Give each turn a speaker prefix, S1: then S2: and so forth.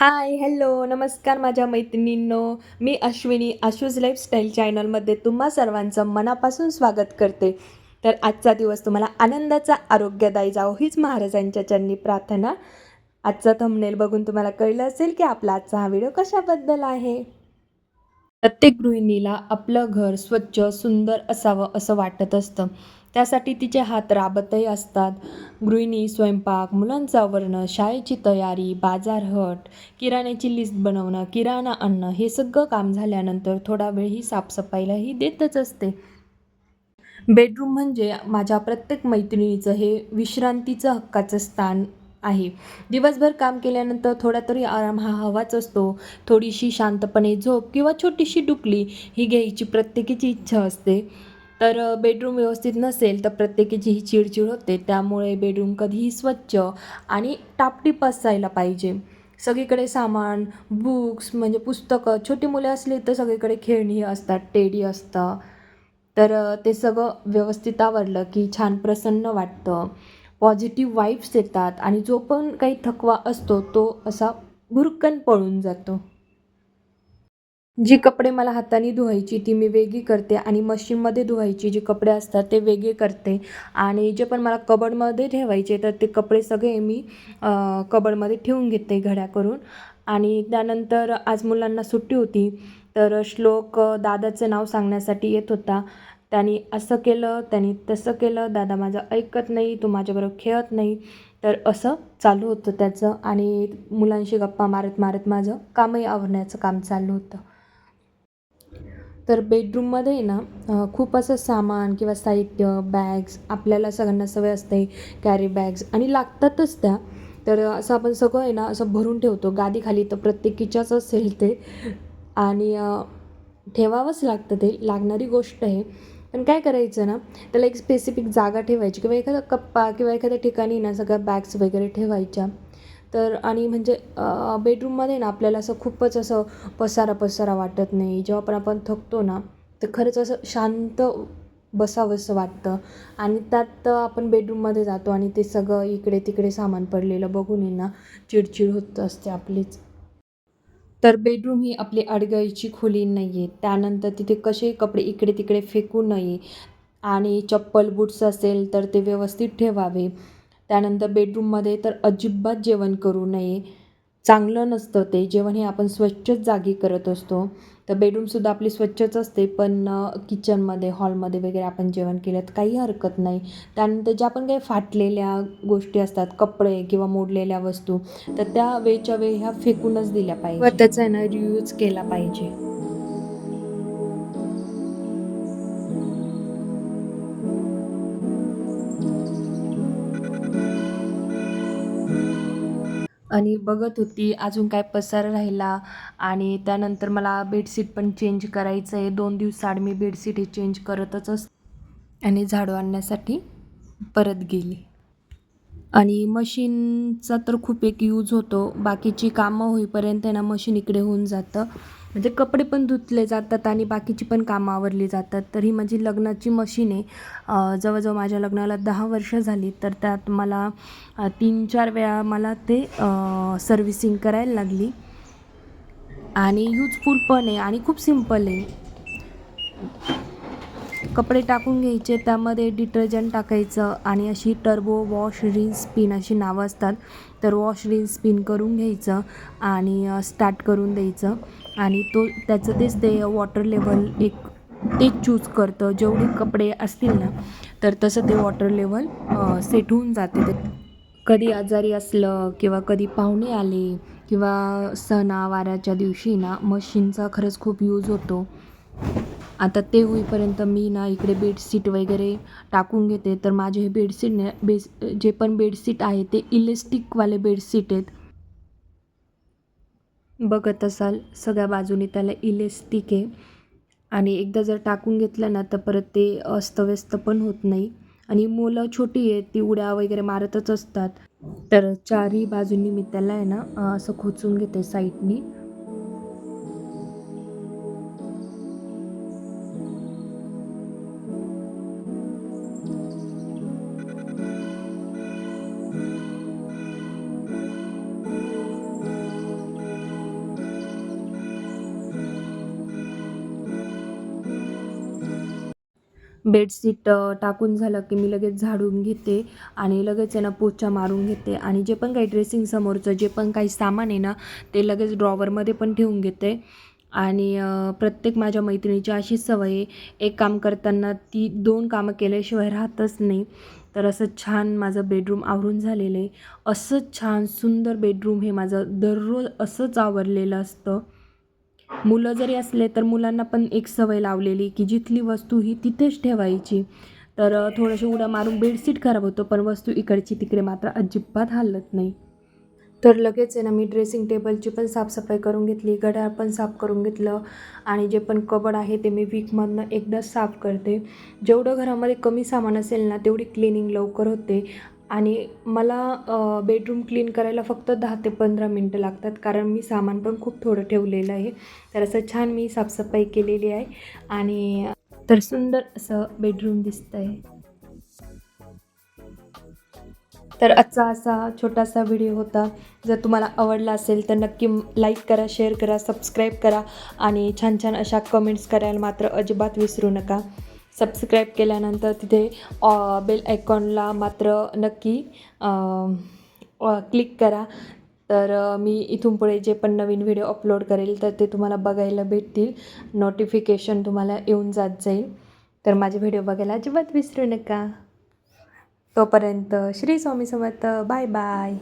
S1: Hi hello नमस्कार माझ्या मैत्रिणींनो. मी अश्विनी आशूज लाईफस्टाईल चॅनलमध्ये तुम्हा सर्वांचं मनापासून स्वागत करते. तर आजचा दिवस तुम्हाला आनंदाचा आरोग्यदायी जावो हीच महाराजांच्या चरणी प्रार्थना. आजचा थंबनेल बघून तुम्हाला कळलं असेल की आपला आजचा हा व्हिडिओ कशाबद्दल आहे? प्रत्येक गृहिणीला आपलं घर स्वच्छ सुंदर असावं असं वाटत असतं. त्यासाठी तिचे हात राबतही असतात. गृहिणी स्वयंपाक मुलांचं आवरणं शाळेची तयारी बाजारहट किराण्याची लिस्ट बनवणं किराणा आणणं हे सगळं काम झाल्यानंतर थोडा वेळ ही साफसफाईलाही देतच असते. बेडरूम म्हणजे माझ्या प्रत्येक मैत्रिणीचं हे विश्रांतीचं हक्काचं स्थान आहे. दिवसभर काम केल्यानंतर थोडा तरी आराम हा हवाच असतो. थोडीशी शांतपणे झोप किंवा छोटीशी डुकली ही घ्यायची प्रत्येकीची इच्छा असते. तर बेडरूम व्यवस्थित नसेल तर प्रत्येकीची ही चिडचिड होते. त्यामुळे बेडरूम कधीही स्वच्छ आणि टापटीप असायला पाहिजे. सगळीकडे सामान बुक्स म्हणजे पुस्तकं छोटी मुले असली तर सगळीकडे खेळणी असतात टेडी असतं. तर ते सगळं व्यवस्थित आवडलं की छान प्रसन्न वाटतं. पॉझिटिव्ह वाईब्स येतात आणि जो पण काही थकवा असतो तो असा भुरकन पळून जातो. जी कपडे मला हाताने धुवायची ती मी वेगळी करते आणि मशीनमध्ये धुवायची. जी कपडे असतात ते वेगळे करते. आणि जे पण मला कबडमध्ये ठेवायचे तर ते कपडे सगळे मी कबडमध्ये ठेवून घेते घड्या करून. आणि त्यानंतर आज मुलांना सुट्टी होती तर श्लोक दादाचं नाव सांगण्यासाठी येत होता. त्यांनी असं केलं त्यांनी तसं केलं. दादा माझं ऐकत नाही तू माझ्याबरोबर खेळत नाही. तर असं चालू होतं त्याचं आणि मुलांशी गप्पा मारत मारत माझं कामही आवरण्याचं काम चालू होतं. तर बेडरूममध्ये ना खूप असं सामान किंवा साहित्य बॅग्स आपल्याला सगळ्यांना सवय असते कॅरी बॅग्स आणि लागतातच त्या. तर असं आपण सगळं आहे ना असं भरून ठेवतो. गादीखाली तर प्रत्येकीच्याच असेल ते. आणि ठेवावंच लागतं ते. लागणारी गोष्ट आहे. पण काय करायचं ना त्याला एक स्पेसिफिक जागा ठेवायची. किंवा एखादा कप्पा किंवा एखाद्या ठिकाणी ना सगळ्या बॅग्स वगैरे ठेवायच्या. तर आणि म्हणजे बेडरूममध्ये ना आपल्याला असं खूपच असं पसारा पसारा वाटत नाही. जेव्हा पण आपण थकतो ना तर खरंच असं शांत बसावंसं वाटतं. आणि त्यात आपण बेडरूममध्ये जातो आणि ते सगळं इकडे तिकडे सामान पडलेलं बघून ना चिडचिड होत असते आपलीच. तर बेडरूम ही आपली अडगळीची खोली नाही आहे त्यानंतर तिथे कसे कपडे इकडे तिकडे फेकू नये. आणि चप्पल बूट्स असेल तर ते व्यवस्थित ठेवावे. त्यानंतर बेडरूममध्ये तर अजिबात जेवण करू नये. चांगलं नसतं ते. जेवण हे आपण स्वच्छच जागी करत असतो. तर बेडरूमसुद्धा आपली स्वच्छच असते पण किचनमध्ये हॉलमध्ये वगैरे आपण जेवण केलं तर काही हरकत नाही. त्यानंतर ज्या पण काही फाटलेल्या गोष्टी असतात कपडे किंवा मोडलेल्या वस्तू तर त्या वेळच्या वेळी ह्या फेकूनच दिल्या पाहिजे. व त्याचा ना रियूज केला पाहिजे. आणि बघत होती. अजून काय पसार राहिला आणि त्यानंतर मला बेडशीट पण चेंज करायचं आहे दोन दिवसाआड मी बेडशीट हे चेंज करतच असते आणि झाडू आणण्यासाठी परत गेली. आणि मशीनचा तर खूप एक यूज होतो. बाकीची कामं होईपर्यंत ना मशीन इकडे होऊन जातं. म्हणजे कपडे पण धुतले जातात आणि बाकीची पण कामं आवरली जातात. तर ही माझी लग्नाची मशीन आहे. जवळजवळ माझ्या लग्नाला दहा वर्ष झाली. तर त्यात मला तीन चार वेळा मला ते सर्व्हिसिंग करायला लागली. आणि यूजफुल पण आहे आणि खूप सिंपल आहे. कपडे टाकून घ्यायचे त्यामध्ये डिटर्जंट टाकायचं आणि अशी टर्बो वॉश रिन स्पिन अशी नावं असतात. तर वॉश रिन स्पिन करून घ्यायचं आणि स्टार्ट करून द्यायचं. आणि तो त्याचं तेच ते वॉटर लेवल एक ते चूज करतं. जेवढे कपडे असतील ना तर तसं ते वॉटर लेवल सेट होऊन जाते. ते कधी आजारी असलं किंवा कधी पाहुणे आले किंवा सणावाराच्या दिवशी ना मशीनचा खरंच खूप यूज होतो. आता ते होईपर्यंत मी ना इकडे बेडशीट वगैरे टाकून घेते. तर माझे हे बेडशीट ने बेस जे पण बेडशीट आहे ते इलेस्टिकवाले बेडशीट आहेत. बघत असाल सगळ्या बाजूने त्याला इलेस्टिक आहे. आणि एकदा जर टाकून घेतलं ना तर परत ते अस्तव्यस्त पण होत नाही. आणि मुलं छोटी आहेत ती उड्या वगैरे मारतच असतात. तर चारही बाजूंनी मी त्याला आहे ना असं खोचून घेते साईडनी बेडशीट टाकून झालं की मी लगेच झाडून घेते आणि लगेच आहे ना पोचा मारून घेते आणि जे पण काही ड्रेसिंग समोरचं जे पण काही सामान आहे ना ते लगेच ड्रॉवरमध्ये पण ठेवून घेते. आणि प्रत्येक माझ्या मैत्रिणीची अशीच सवय आहे एक काम करताना ती दोन कामं केल्याशिवाय राहतच नाही. तर असं छान माझं बेडरूम आवरून झालेलं आहे. असं छान सुंदर बेडरूम हे माझं दररोज असंच आवरलेलं असतं. मुलं जरी असले तर मुलांना पण एक सवय लावलेली की जिथली वस्तू ही तिथेच ठेवायची. तर थोडंशी थोडंसं उड्या मारून बेडशीट खराब होतो पण वस्तू इकडची तिकडे मात्र अजिबात हलत नाही. तर लगेच आहे ना मी ड्रेसिंग टेबलची पण साफसफाई करून घेतली घड्याळ पण साफ करून घेतलं आणि जे पण कबड आहे ते मी वीकमधनं एकदाच साफ करते. जेवढं घरामध्ये कमी सामान असेल ना तेवढी क्लिनिंग लवकर होते. आणि मला बेडरूम क्लीन करायला फक्त दहा ते पंधरा मिनटं लागतात कारण मी सामान पण खूप थोडं ठेवलेलं आहे. तर असं छान मी साफसफाई केलेली आहे आणि तर सुंदर असं बेडरूम दिसतं आहे तर आजचा असा छोटासा व्हिडिओ होता. जर तुम्हाला आवडला असेल तर नक्की लाईक करा शेअर करा सबस्क्राईब करा आणि छान छान अशा कमेंट्स करायला मात्र अजिबात विसरू नका. सबस्क्राईब केल्यानंतर तिथे बेल आयकॉनला मात्र नक्की क्लिक करा. तर मी इथून पुढे जे पण नवीन व्हिडिओ अपलोड करेल तर ते तुम्हाला बघायला भेटतील. नोटिफिकेशन तुम्हाला येऊन जात जाईल. तर माझे व्हिडिओ बघायला अजिबात विसरू नका. तोपर्यंत श्री स्वामी समर्थ. Bye bye